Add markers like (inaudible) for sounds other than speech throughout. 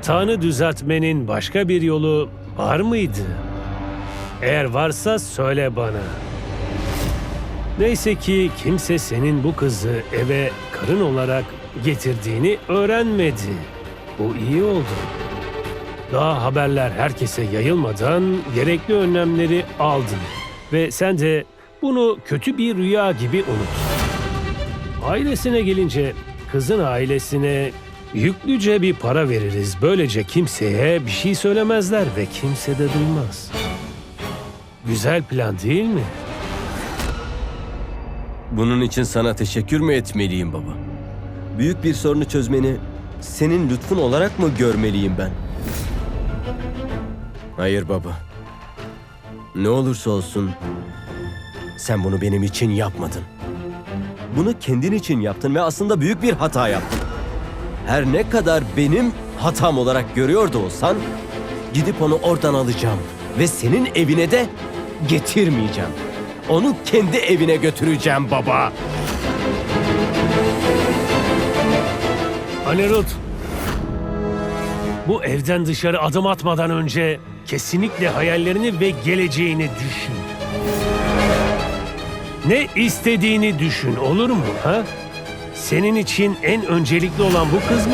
Hatanı düzeltmenin başka bir yolu var mıydı? Eğer varsa söyle bana. Neyse ki kimse senin bu kızı eve karın olarak getirdiğini öğrenmedi. Bu iyi oldu. Daha haberler herkese yayılmadan gerekli önlemleri aldın. Ve sen de bunu kötü bir rüya gibi unut. Ailesine gelince kızın ailesine yüklüce bir para veririz. Böylece kimseye bir şey söylemezler ve kimse de duymaz. Güzel plan değil mi? Bunun için sana teşekkür mü etmeliyim baba? Büyük bir sorunu çözmeni senin lütfun olarak mı görmeliyim ben? Hayır baba. Ne olursa olsun sen bunu benim için yapmadın. Bunu kendin için yaptın ve aslında büyük bir hata yaptın. Her ne kadar benim hatam olarak görüyor da olsan gidip onu oradan alacağım ve senin evine de getirmeyeceğim. Onu kendi evine götüreceğim baba. Anirudh, bu evden dışarı adım atmadan önce kesinlikle hayallerini ve geleceğini düşün. Ne istediğini düşün, olur mu? Ha? Senin için en öncelikli olan bu kız mı?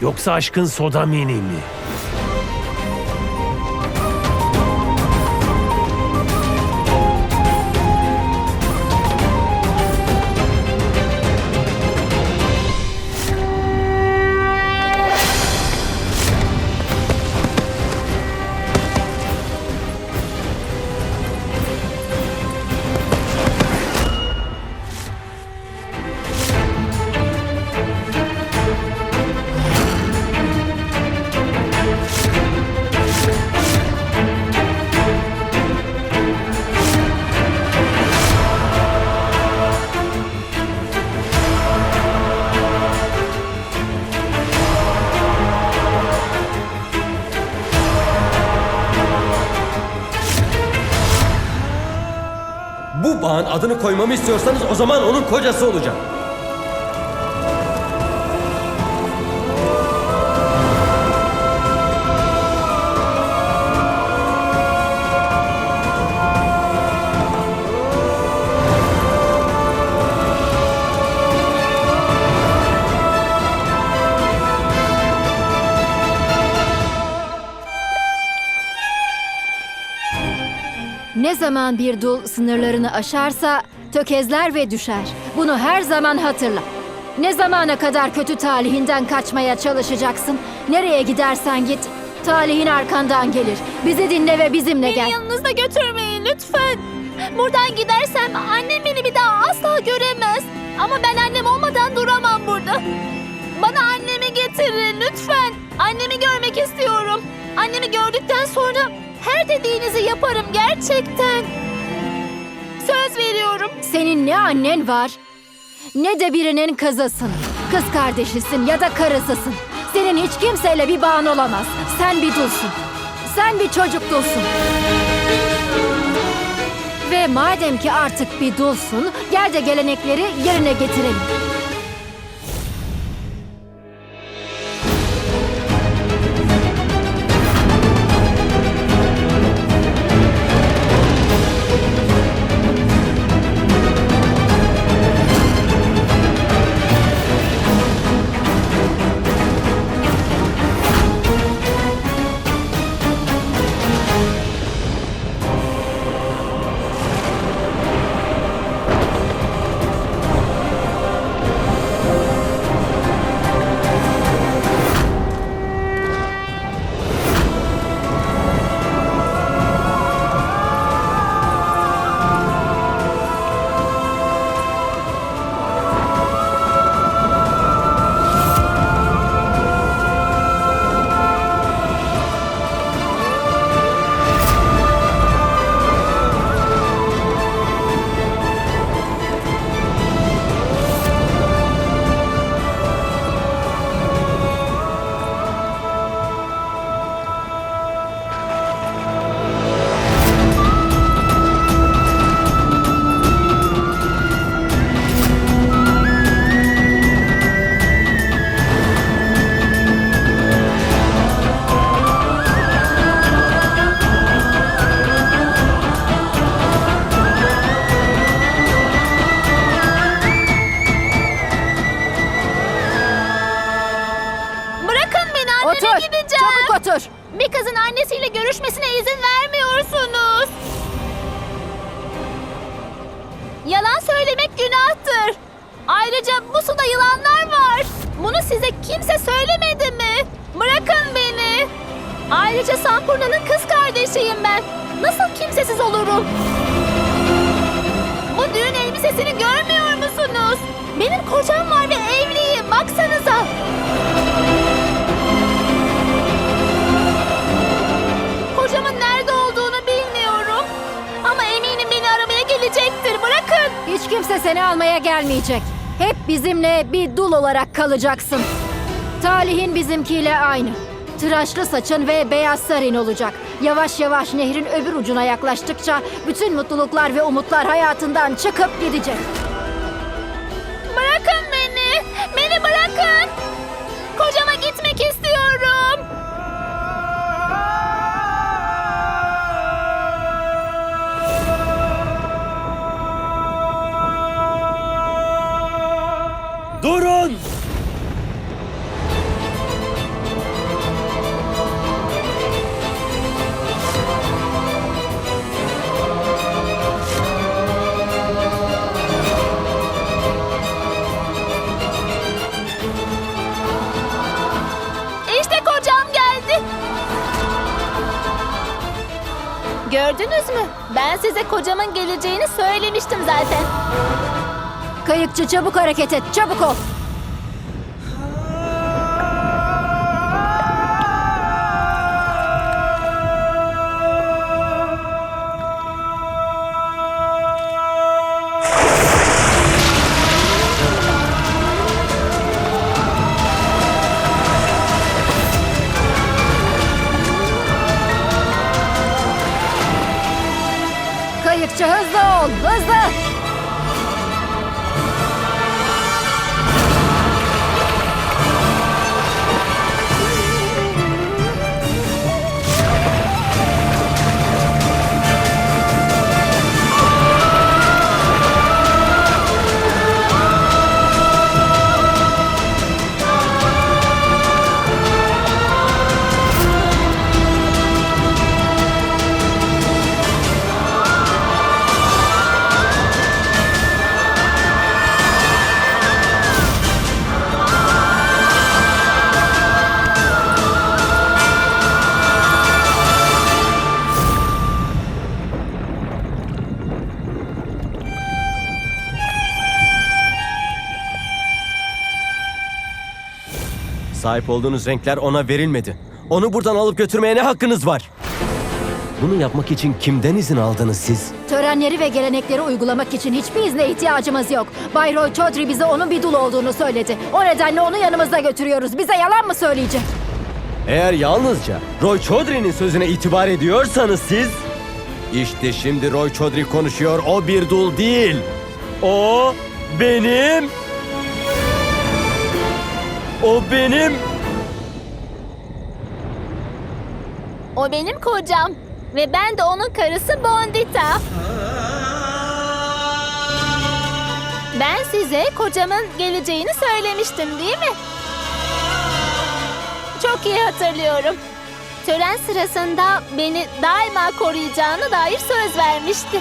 Yoksa aşkın soda mini mi? Adını koymamı istiyorsanız o zaman onun kocası olacağım. Ne zaman bir dul sınırlarını aşarsa tökezler ve düşer. Bunu her zaman hatırla. Ne zamana kadar kötü talihinden kaçmaya çalışacaksın? Nereye gidersen git, talihin arkandan gelir. Bizi dinle ve bizimle Beni gel. yanınızda götürmeyin lütfen. Buradan gidersem annem beni bir daha asla göremez. Ama ben annem olmadan duramam burada. Bana annemi getirin lütfen. Annemi görmek istiyorum. Annemi gördükten sonra her dediğinizi yaparım gerçekten. Söz veriyorum. Senin ne annen var, ne de birinin kızısın. Kız kardeşisin ya da karısısın. Senin hiç kimseyle bir bağın olamaz. Sen bir dulsun. Sen bir çocuk dulsun. Ve madem ki artık bir dulsun, gel de gelenekleri yerine getirelim. Annesiyle görüşmesine izin vermiyorsunuz. Yalan söylemek günahtır. Ayrıca bu suda yılanlar var. Bunu size kimse söylemedi mi? Bırakın beni. Ayrıca Sampurna'nın kız kardeşiyim ben. Nasıl kimsesiz olurum? Bu düğün elbisesini görmüyor musunuz? Benim kocam var ve evliyim. Baksanıza. Kocamın nerede olduğunu bilmiyorum. Ama eminim beni aramaya gelecektir. Bırakın. Hiç kimse seni almaya gelmeyecek. Hep bizimle bir dul olarak kalacaksın. Talihin bizimkiyle aynı. Tıraşlı saçın ve beyaz sarin olacak. Yavaş yavaş nehrin öbür ucuna yaklaştıkça bütün mutluluklar ve umutlar hayatından çıkıp gidecek. Bırakın beni. Beni bırakın. Ben size kocamın geleceğini söylemiştim zaten. Kayıkçı çabuk hareket et, çabuk ol. Sahip olduğunuz renkler ona verilmedi. Onu buradan alıp götürmeye ne hakkınız var? Bunu yapmak için kimden izin aldınız siz? Törenleri ve gelenekleri uygulamak için hiçbir izne ihtiyacımız yok. Bay Roy Chaudhry bize onun bir dul olduğunu söyledi. O nedenle onu yanımızda götürüyoruz. Bize yalan mı söyleyecek? Eğer yalnızca Roy Chaudhry'nin sözüne itibar ediyorsanız siz... İşte şimdi Roy Chaudhry konuşuyor, o bir dul değil. O benim... O benim... O benim kocam. Ve ben de onun karısı Bondita. Ben size kocamın geleceğini söylemiştim değil mi? Çok iyi hatırlıyorum. Tören sırasında beni daima koruyacağına dair söz vermişti.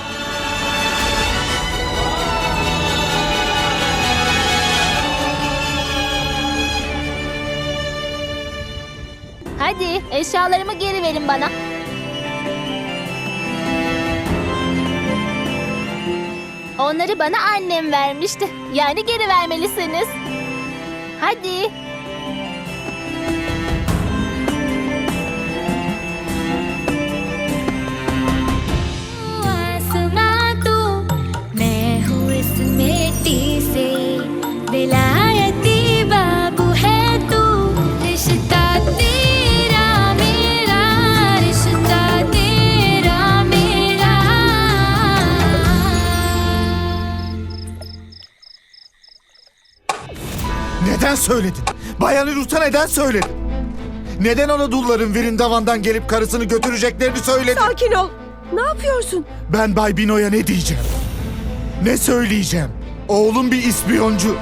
Hadi eşyalarımı geri verin bana. Onları bana annem vermişti. Yani geri vermelisiniz. Hadi. Neden söyledin? Bayan Ruta neden söyledin? Neden ona dulların Vrindavan'dan gelip karısını götüreceklerini söyledin? Sakin ol. Ne yapıyorsun? Ben Bay Bino'ya ne diyeceğim? Ne söyleyeceğim? Oğlum bir ispiyoncu.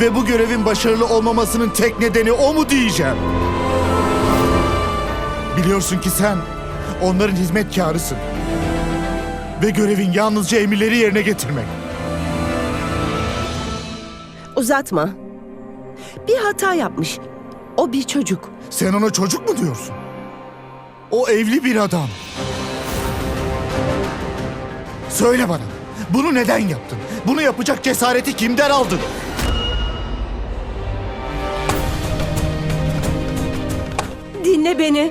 Ve bu görevin başarılı olmamasının tek nedeni o mu diyeceğim? Biliyorsun ki sen onların hizmetkarısın. Ve görevin yalnızca emirleri yerine getirmek. Uzatma. Bir hata yapmış. O bir çocuk. Sen ona çocuk mu diyorsun? O evli bir adam. Söyle bana. Bunu neden yaptın? Bunu yapacak cesareti kimden aldın? Dinle beni.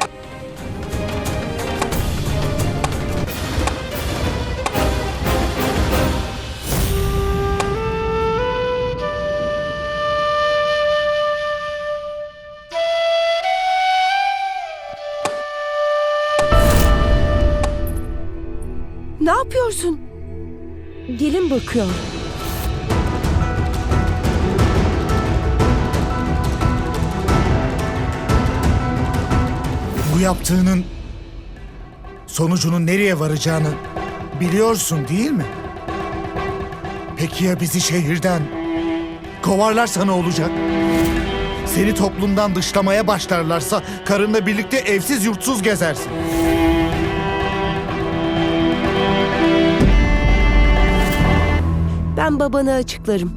Ne yapıyorsun? Gelin bakıyor. Bu yaptığının sonucunun nereye varacağını biliyorsun değil mi? Peki ya bizi şehirden kovarlarsa ne olacak? Seni toplumdan dışlamaya başlarlarsa karınla birlikte evsiz yurtsuz gezersin. Ben babana açıklarım.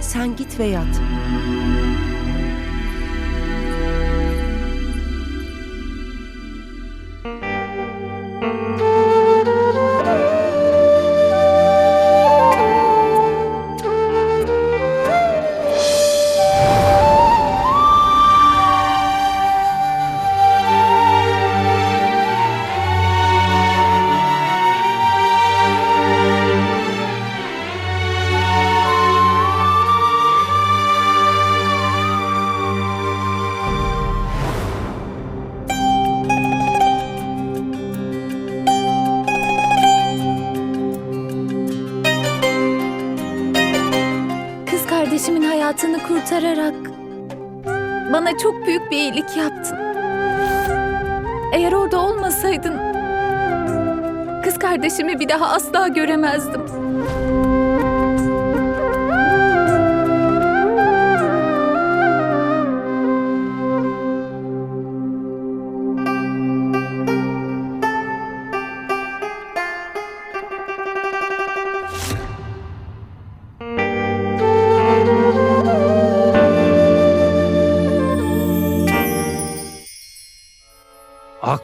Sen git ve yat. Kurtararak bana çok büyük bir iyilik yaptın. Eğer orada olmasaydın kız kardeşimi bir daha asla göremezdim.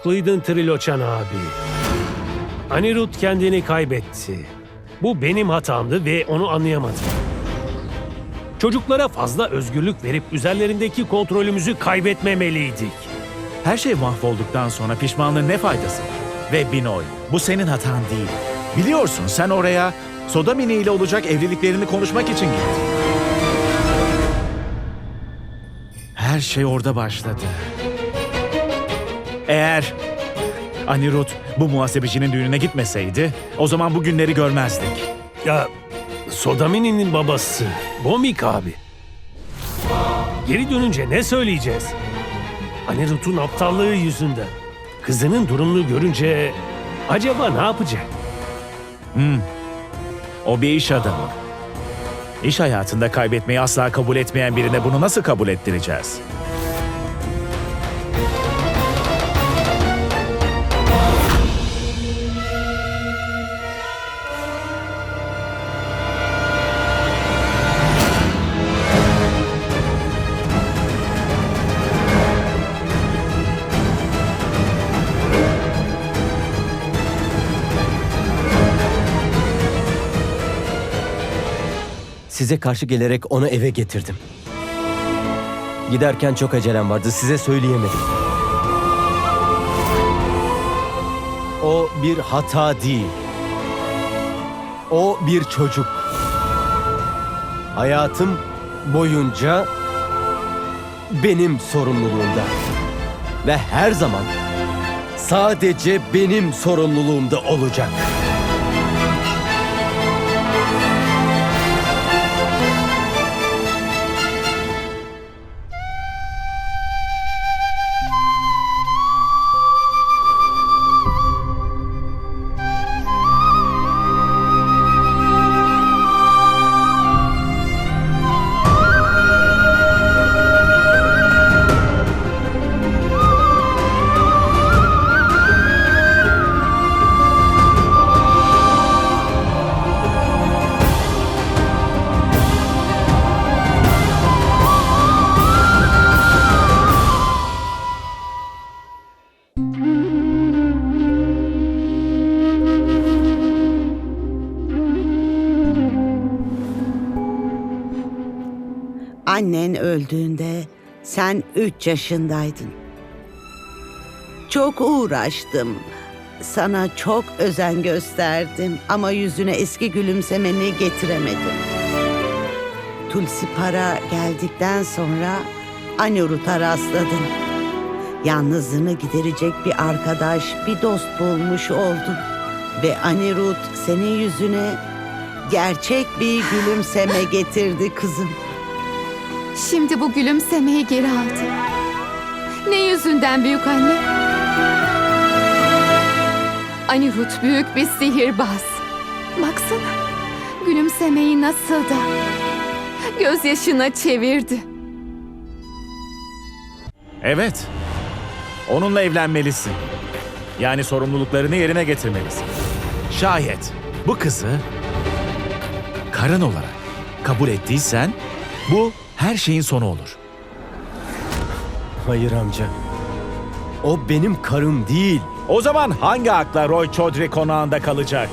Haklıydın Triloçan abi. Anirudh kendini kaybetti. Bu benim hatamdı ve onu anlayamadım. Çocuklara fazla özgürlük verip üzerlerindeki kontrolümüzü kaybetmemeliydik. Her şey mahvolduktan sonra pişmanlığın ne faydası? Ve Binoy, bu senin hatan değil. Biliyorsun sen oraya Sodamini ile olacak evliliklerini konuşmak için gittin. Her şey orada başladı. Eğer Anirudh bu muhasebecinin düğününe gitmeseydi, o zaman bu günleri görmezdik. Ya Sodamini'nin babası Bomik abi. Geri dönünce ne söyleyeceğiz? Anirudh'un aptallığı yüzünden. Kızının durumunu görünce acaba ne yapacak? O bir iş adamı. İş hayatında kaybetmeyi asla kabul etmeyen birine bunu nasıl kabul ettireceğiz? Size karşı gelerek onu eve getirdim. Giderken çok acelem vardı, size söyleyemedim. O bir hata değil. O bir çocuk. Hayatım boyunca benim sorumluluğumda. Ve her zaman sadece benim sorumluluğumda olacak. Annen öldüğünde sen üç yaşındaydın. Çok uğraştım. Sana çok özen gösterdim ama yüzüne eski gülümsemeni getiremedim. Tulsi para geldikten sonra Anirud'a rastladın. Yalnızlığını giderecek bir arkadaş, bir dost bulmuş oldun. Ve Anirud senin yüzüne gerçek bir gülümseme getirdi kızım. Şimdi bu gülümsemeyi geri aldı. Ne yüzünden büyük anne? Anirut büyük bir sihirbaz. Baksana. Gülümsemeyi nasıl da gözyaşına çevirdi. Evet. Onunla evlenmelisin. Yani sorumluluklarını yerine getirmelisin. Şayet bu kızı karın olarak kabul ettiysen bu her şeyin sonu olur. Hayır amca. O benim karım değil. O zaman hangi akla Roy Chaudhry konağında kalacak?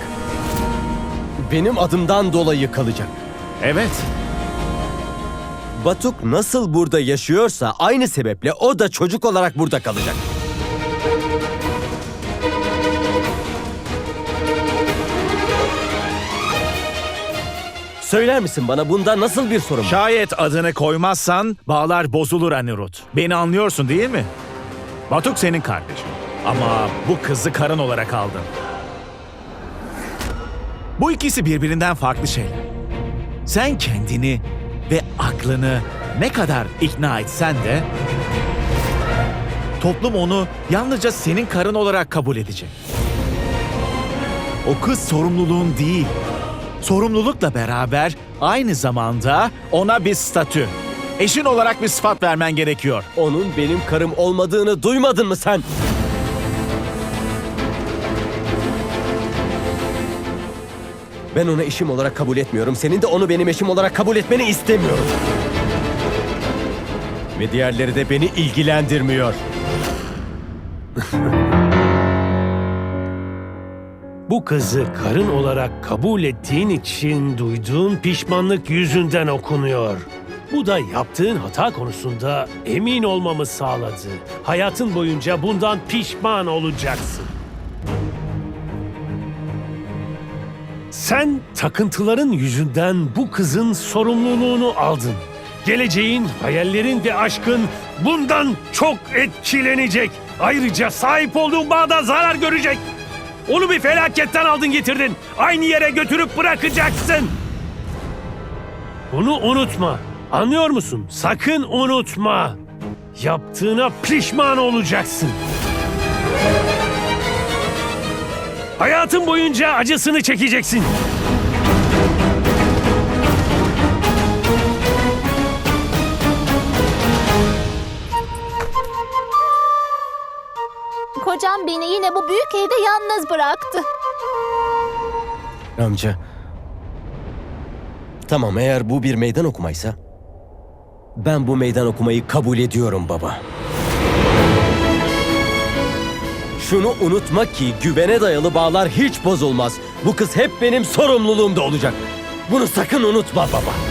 Benim adımdan dolayı kalacak. Evet. Batuk nasıl burada yaşıyorsa aynı sebeple o da çocuk olarak burada kalacak. Söyler misin bana bunda nasıl bir sorun var? Şayet adını koymazsan bağlar bozulur Anirut. Beni anlıyorsun değil mi? Batuk senin kardeşin. Ama bu kızı karın olarak aldın. Bu ikisi birbirinden farklı şeyler. Sen kendini ve aklını ne kadar ikna etsen de toplum onu yalnızca senin karın olarak kabul edecek. O kız sorumluluğun değil, sorumlulukla beraber aynı zamanda ona bir statü, eşin olarak bir sıfat vermen gerekiyor. Onun benim karım olmadığını duymadın mı sen? Ben onu eşim olarak kabul etmiyorum. Senin de onu benim eşim olarak kabul etmeni istemiyorum. Ve diğerleri de beni ilgilendirmiyor. (laughs) Bu kızı karın olarak kabul ettiğin için duyduğun pişmanlık yüzünden okunuyor. Bu da yaptığın hata konusunda emin olmamı sağladı. Hayatın boyunca bundan pişman olacaksın. Sen takıntıların yüzünden bu kızın sorumluluğunu aldın. Geleceğin, hayallerin ve aşkın bundan çok etkilenecek. Ayrıca sahip olduğun bağda zarar görecek. Onu bir felaketten aldın getirdin. Aynı yere götürüp bırakacaksın. Bunu unutma. Anlıyor musun? Sakın unutma. Yaptığına pişman olacaksın. Hayatın boyunca acısını çekeceksin. Kocam beni yine bu büyük evde yalnız bıraktı. Amca. Tamam eğer bu bir meydan okumaysa ben bu meydan okumayı kabul ediyorum baba. Şunu unutma ki güvene dayalı bağlar hiç bozulmaz. Bu kız hep benim sorumluluğumda olacak. Bunu sakın unutma baba.